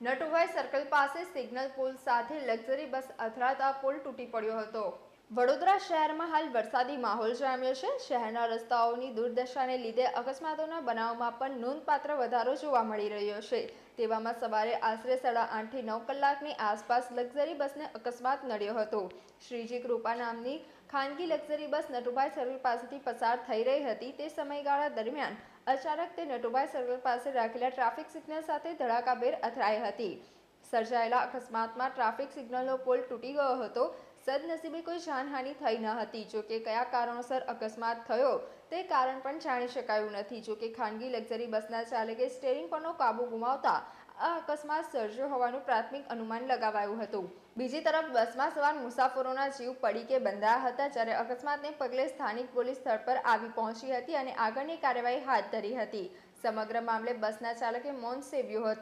Natubhai circle પાસે signal પુલ સાથે લક્ઝરી બસ અથડાતા પુલ તૂટી પડ્યો હતો. વડોદરા શહેરમાં હાલ વરસાદી માહોલ જામ્યો છે. શહેરના રસ્તાઓની દુર્દશાને લીધે અકસ્માતોના બનાવમાં પણ નોંધપાત્ર વધારો જોવા મળી રહ્યો છે. તેવામાં સવારે આશરે સાડા આઠથી નવ કલાકની આસપાસ લક્ઝરી બસને અકસ્માત નડ્યો હતો. શ્રીજી કૃપા નામની ખાનગી લક્ઝરી બસ નટુભાઈ સર્કલ પાસેથી પસાર થઈ રહી હતી. તે સમયગાળા દરમિયાન અચાનક તે નટુભાઈ સર્કલ પાસે રાખેલા ટ્રાફિક સિગ્નલ સાથે ધડાકાભેર અથડાઈ હતી. સર્જાયેલા અકસ્માતમાં ટ્રાફિક સિગ્નલનો પોલ તૂટી ગયો હતો. સદનસીબે કોઈ જાનહાનિ થઈ ન હતી. જોકે કયા કારણોસર અકસ્માત થયો તે કારણ પણ જાણી શકાયું નથી. જોકે ખાનગી લક્ઝરી બસના ચાલકે સ્ટેરિંગ પરનો કાબુ ગુમાવતા આ અકસ્માત સર્જ્યો હોવાનું પ્રાથમિક અનુમાન લગાવાયું હતું. બીજી તરફ બસમાં સવાર મુસાફરોના જીવ પડી કે બંધાયા હતા જ્યારે અકસ્માતને પગલે સ્થાનિક પોલીસ સ્થળ પર આવી પહોંચી હતી અને આગળની કાર્યવાહી હાથ ધરી હતી. સમગ્ર મામલે બસના ચાલકે મૌન સેવ્યું હતું.